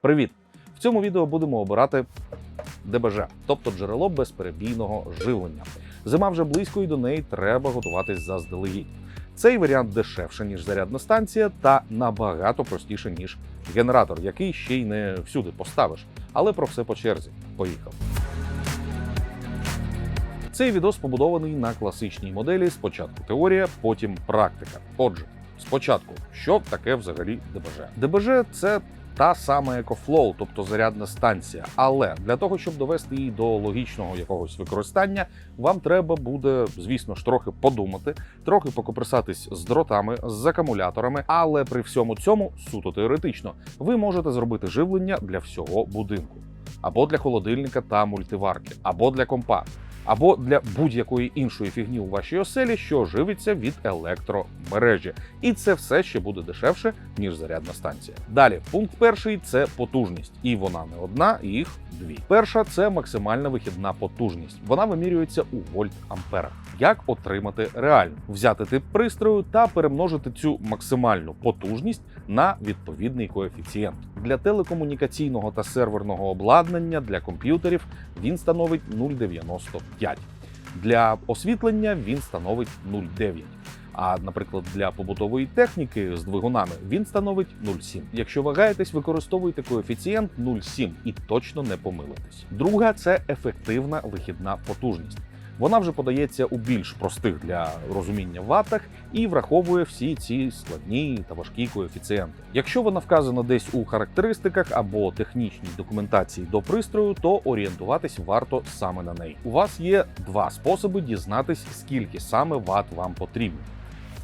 Привіт! В цьому відео будемо обирати ДБЖ, тобто джерело безперебійного живлення. Зима вже близько і до неї треба готуватись заздалегідь. Цей варіант дешевше, ніж зарядна станція, та набагато простіше, ніж генератор, який ще й не всюди поставиш. Але про все по черзі. Поїхав. Цей відос побудований на класичній моделі: спочатку теорія, потім практика. Отже, спочатку, що таке взагалі ДБЖ? ДБЖ це та сама EcoFlow, тобто зарядна станція. Але для того, щоб довести її до логічного якогось використання, вам треба буде, звісно ж, трохи подумати, трохи покопресатись з дротами, з акумуляторами. Але при всьому цьому суто теоретично ви можете зробити живлення для всього будинку. Або для холодильника та мультиварки, або для компа, або для будь-якої іншої фігні у вашій оселі, що живиться від електромережі. І це все ще буде дешевше, ніж зарядна станція. Далі, пункт перший це потужність, і вона не одна, їх дві. Перша це максимальна вихідна потужність. Вона вимірюється у вольт-амперах. Як отримати реально? Взяти тип пристрою та перемножити цю максимальну потужність на відповідний коефіцієнт. Для телекомунікаційного та серверного обладнання для комп'ютерів він становить 0,95. Для освітлення він становить 0,9. А, наприклад, для побутової техніки з двигунами він становить 0,7. Якщо вагаєтесь, використовуйте коефіцієнт 0,7 і точно не помилитесь. Друга це ефективна вихідна потужність. Вона вже подається у більш простих для розуміння ватах і враховує всі ці складні та важкі коефіцієнти. Якщо вона вказана десь у характеристиках або технічній документації до пристрою, то орієнтуватись варто саме на неї. У вас є два способи дізнатись, скільки саме ват вам потрібно.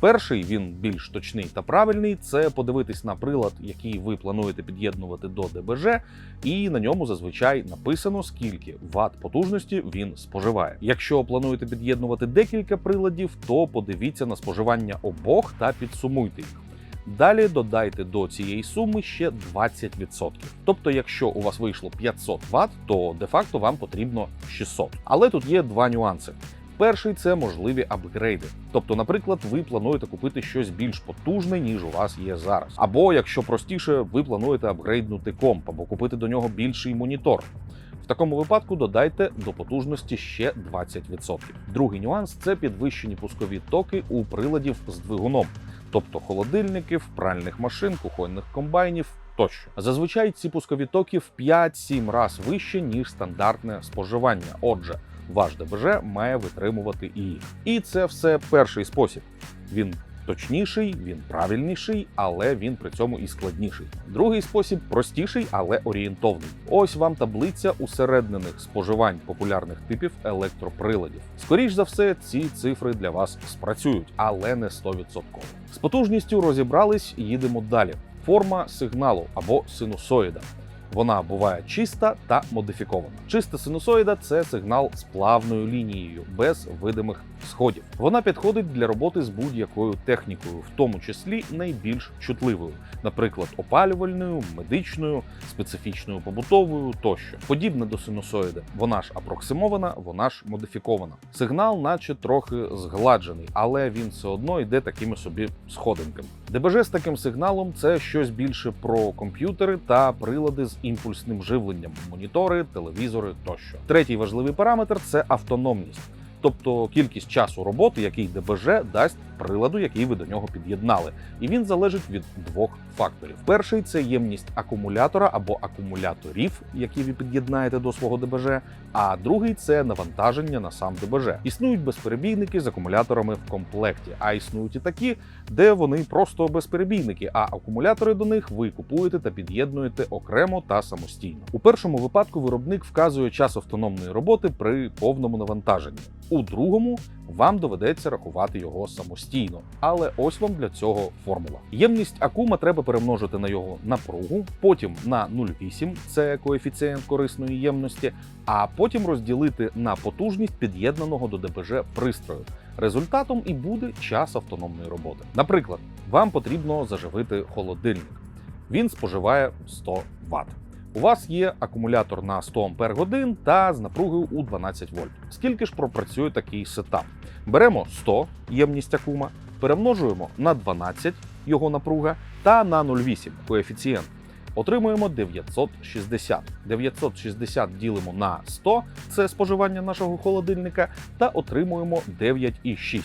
Перший він більш точний та правильний. Це подивитись на прилад, який ви плануєте під'єднувати до ДБЖ, і на ньому зазвичай написано, скільки ватт потужності він споживає. Якщо плануєте під'єднувати декілька приладів, то подивіться на споживання обох та підсумуйте їх. Далі додайте до цієї суми ще 20%. Тобто, якщо у вас вийшло 500 Вт, то де-факто вам потрібно 600. Але тут є два нюанси. Перший це можливі апгрейди. Тобто, наприклад, ви плануєте купити щось більш потужне, ніж у вас є зараз. Або, якщо простіше, ви плануєте апгрейднути комп або купити до нього більший монітор. В такому випадку додайте до потужності ще 20%. Другий нюанс це підвищені пускові токи у приладів з двигуном, тобто холодильників, пральних машин, кухонних комбайнів. Тощо зазвичай ці пускові токи в 5-7 раз вище ніж стандартне споживання. Отже, ваш ДБЖ має витримувати їх. І це все перший спосіб. Він точніший, він правильніший, але він при цьому і складніший. Другий спосіб простіший, але орієнтовний. Ось вам таблиця усереднених споживань популярних типів електроприладів. Скоріш за все, ці цифри для вас спрацюють, але не 100%. З потужністю розібрались, їдемо далі. Форма сигналу або синусоїда. Вона буває чиста та модифікована. Чиста синусоїда це сигнал з плавною лінією, без видимих сходів. Вона підходить для роботи з будь-якою технікою, в тому числі найбільш чутливою, наприклад, опалювальною, медичною, специфічною побутовою тощо. Подібна до синусоїди. Вона ж апроксимована, вона ж модифікована. Сигнал, наче трохи згладжений, але він все одно йде такими собі сходинками. ДБЖ з таким сигналом це щось більше про комп'ютери та прилади з імпульсним живленням, монітори, телевізори тощо. Третій важливий параметр це автономність. Тобто кількість часу роботи, який ДБЖ дасть приладу, який ви до нього під'єднали, і він залежить від двох факторів: перший це ємність акумулятора або акумуляторів, які ви під'єднаєте до свого ДБЖ. А другий це навантаження на сам ДБЖ. Існують безперебійники з акумуляторами в комплекті, а існують і такі, де вони просто безперебійники, а акумулятори до них ви купуєте та під'єднуєте окремо та самостійно. У першому випадку виробник вказує час автономної роботи при повному навантаженні. У другому вам доведеться рахувати його самостійно, але ось вам для цього формула. Ємність акума треба перемножити на його напругу, потім на 0,8 це коефіцієнт корисної ємності, а потім розділити на потужність під'єднаного до ДБЖ пристрою. Результатом і буде час автономної роботи. Наприклад, вам потрібно заживити холодильник. Він споживає 100 Вт. У вас є акумулятор на 100 Ампер годин та з напругою у 12 вольт. Скільки ж пропрацює такий сетап? Беремо 100 ємність акума, перемножуємо на 12 його напруга та на 0,8 коефіцієнт. отримуємо 960. 960 ділимо на 100, це споживання нашого холодильника, та отримуємо 9,6.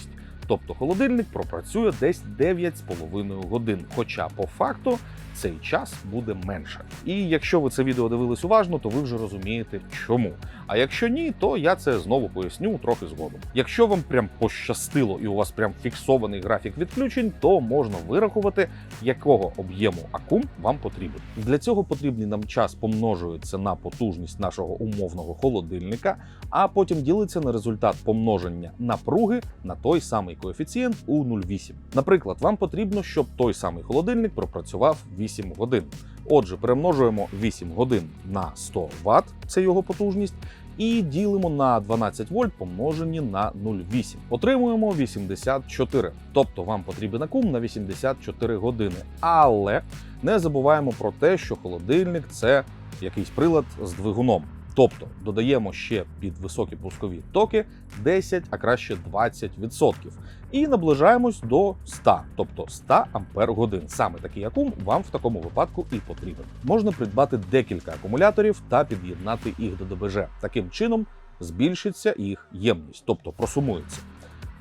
Тобто холодильник пропрацює десь 9,5 годин. Хоча по факту цей час буде менше. І якщо ви це відео дивились уважно, то ви вже розумієте, чому. А якщо ні, то я це знову поясню трохи згодом. Якщо вам прям пощастило і у вас прям фіксований графік відключень, то можна вирахувати, якого об'єму акум вам потрібен. Для цього потрібний нам час помножується на потужність нашого умовного холодильника, а потім ділиться на результат помноження напруги на той самий коефіцієнт у 0,8. Наприклад, вам потрібно, щоб той самий холодильник пропрацював 8 годин. Отже, перемножуємо 8 годин на 100 Вт, це його потужність, і ділимо на 12 вольт помножені на 0,8. Отримуємо 84. Тобто вам потрібен акум на 84 години. Але не забуваємо про те, що холодильник це якийсь прилад з двигуном. Тобто додаємо ще під високі пускові токи 10, а краще 20%. І наближаємось до 100, тобто 100 ампер годин. Саме такий акум вам в такому випадку і потрібен. Можна придбати декілька акумуляторів та під'єднати їх до ДБЖ. Таким чином збільшиться їх ємність, тобто просумується.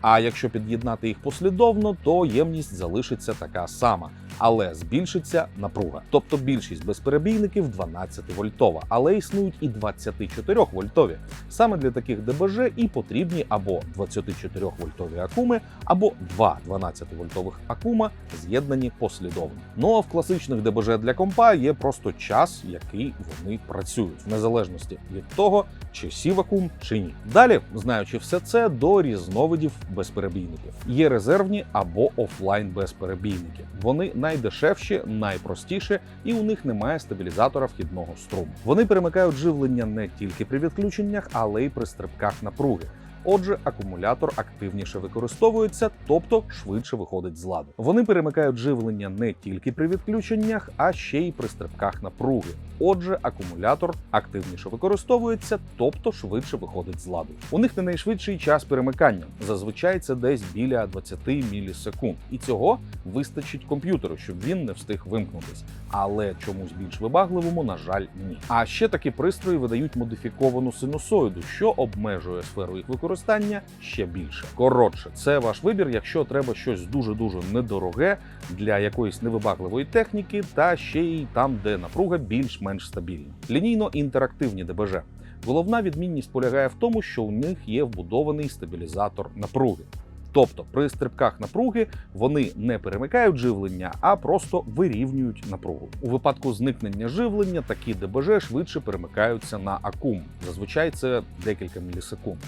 А якщо під'єднати їх послідовно, то ємність залишиться така сама, але збільшиться напруга. Тобто більшість безперебійників 12 вольтова, але існують і 24 вольтові. Саме для таких ДБЖ і потрібні або 24 вольтові акуми, або два 12 вольтових акума, з'єднані послідовно. Ну а в класичних ДБЖ для компа є просто час, який вони працюють, в незалежності від того, чи сів акум, чи ні. Далі, знаючи все це, до різновидів безперебійників. Є резервні або офлайн безперебійники. Вони найдешевші, найпростіші, і у них немає стабілізатора вхідного струму. Вони перемикають живлення не тільки при відключеннях, але й при стрибках напруги. Отже, акумулятор активніше використовується, тобто швидше виходить з ладу. Вони перемикають живлення не тільки при відключеннях, а ще й при стрибках напруги. Отже, акумулятор активніше використовується, тобто швидше виходить з ладу. У них не найшвидший час перемикання. Зазвичай це десь біля 20 мілісекунд, і цього вистачить комп'ютеру, щоб він не встиг вимкнутись. Але чомусь більш вибагливому, на жаль, ні. А ще такі пристрої видають модифіковану синусоїду, що обмежує сферу їх використання ще більше. Коротше, це ваш вибір, якщо треба щось дуже дуже недороге для якоїсь невибагливої техніки, та ще й там, де напруга більш-менш стабільна. Лінійно інтерактивні ДБЖ. Головна відмінність полягає в тому, що у них є вбудований стабілізатор напруги. Тобто при стрибках напруги вони не перемикають живлення, а просто вирівнюють напругу. У випадку зникнення живлення такі ДБЖ швидше перемикаються на акум. Зазвичай це декілька мілісекунд.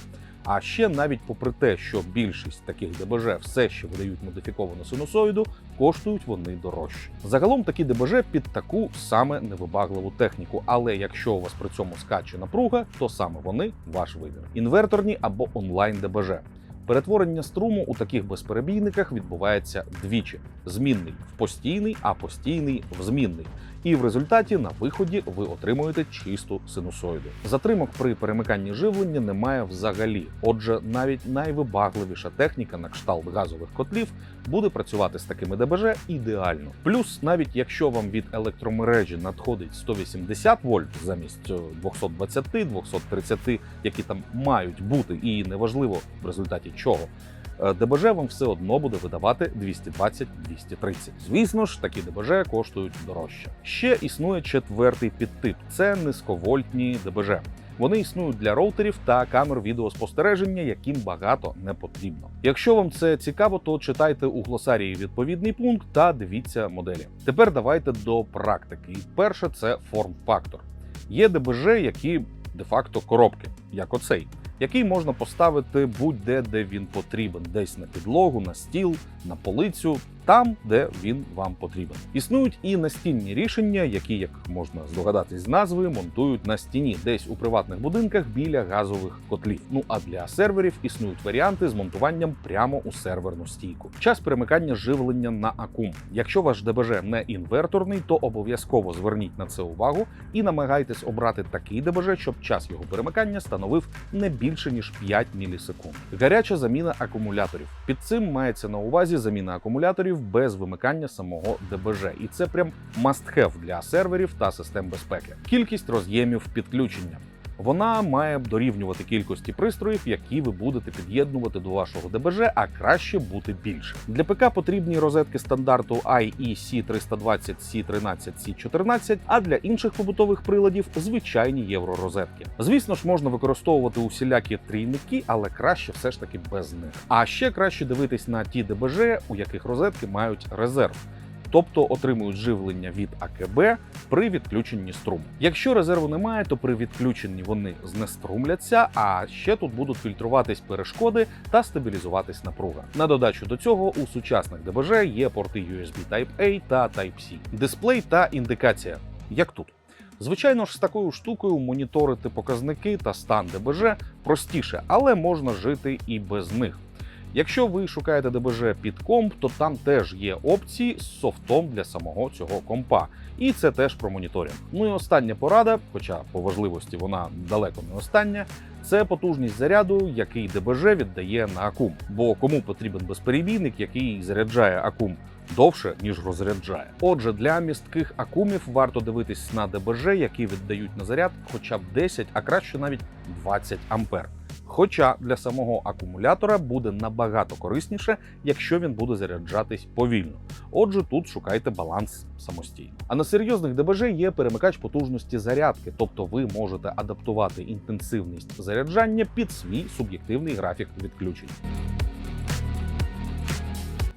А ще навіть попри те, що більшість таких ДБЖ все ще видають модифіковану синусоїду, коштують вони дорожче. Загалом такі ДБЖ під таку саме невибагливу техніку. Але якщо у вас при цьому скаче напруга, то саме вони ваш вибір. Інверторні або онлайн ДБЖ. Перетворення струму у таких безперебійниках відбувається двічі: змінний в постійний, а постійний в змінний. І в результаті на виході ви отримуєте чисту синусоїду. Затримок при перемиканні живлення немає взагалі. Отже, навіть найвибагливіша техніка на кшталт газових котлів буде працювати з такими ДБЖ ідеально. Плюс, навіть якщо вам від електромережі надходить 180 вольт замість е, 220, 230, які там мають бути, і неважливо в результаті чого. Е, ДБЖ вам все одно буде видавати 220-230. Звісно ж, такі ДБЖ коштують дорожче. Ще існує четвертий підтип це низьковольтні ДБЖ. Вони існують для роутерів та камер відеоспостереження, яким багато не потрібно. Якщо вам це цікаво, то читайте у глосарії відповідний пункт та дивіться моделі. Тепер давайте до практики. Перше це форм-фактор. Є ДБЖ, які де-факто коробки, як оцей, який можна поставити будь-де, де він потрібен, десь на підлогу, на стіл, на полицю, там, де він вам потрібен. Існують і настінні рішення, які, як можна здогадатись з назви, монтують на стіні, десь у приватних будинках біля газових котлів. Ну а для серверів існують варіанти з монтуванням прямо у серверну стійку. Час перемикання живлення на акум. Якщо ваш ДБЖ не інверторний, то обов'язково зверніть на це увагу і намагайтесь обрати такий ДБЖ, щоб час його перемикання становив не більше ніж 5 мілісекунд. Гаряча заміна акумуляторів. Під цим мається на увазі заміна акумуляторів моніторів без вимикання самого ДБЖ, і це прям must-have для серверів та систем безпеки. Кількість роз'ємів підключення. Вона має дорівнювати кількості пристроїв, які ви будете під'єднувати до вашого ДБЖ, а краще бути більше. Для ПК потрібні розетки стандарту IEC 320 C13 C14, а для інших побутових приладів звичайні євророзетки. Звісно ж, можна використовувати усілякі трійники, але краще все ж таки без них. А ще краще дивитись на ті ДБЖ, у яких розетки мають резерв. Тобто отримують живлення від АКБ при відключенні струму. Якщо резерву немає, то при відключенні вони знеструмляться, а ще тут будуть фільтруватись перешкоди та стабілізуватись напруга. На додачу до цього у сучасних ДБЖ є порти USB Type-A та Type-C, дисплей та індикація, як тут. Звичайно ж, з такою штукою моніторити показники та стан ДБЖ простіше, але можна жити і без них. Якщо ви шукаєте ДБЖ під комп, то там теж є опції з софтом для самого цього компа. І це теж про моніторинг. Ну і остання порада, хоча по важливості вона далеко не остання, це потужність заряду, який ДБЖ віддає на акум. Бо кому потрібен безперебійник, який заряджає акум довше, ніж розряджає. Отже, для містких акумів варто дивитись на ДБЖ, які віддають на заряд хоча б 10, а краще навіть 20 ампер. Хоча для самого акумулятора буде набагато корисніше, якщо він буде заряджатись повільно. Отже, тут шукайте баланс самостійно. А на серйозних ДБЖ є перемикач потужності зарядки, тобто ви можете адаптувати інтенсивність заряджання під свій суб'єктивний графік відключень.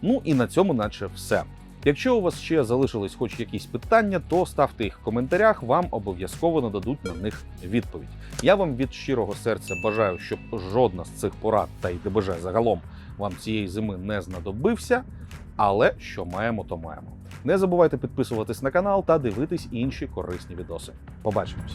Ну і на цьому, наче все. Якщо у вас ще залишились хоч якісь питання, то ставте їх в коментарях, вам обов'язково нададуть на них відповідь. Я вам від щирого серця бажаю, щоб жодна з цих порад та й ДБЖ загалом вам цієї зими не знадобився. Але що маємо, то маємо. Не забувайте підписуватись на канал та дивитись інші корисні відоси. Побачимось!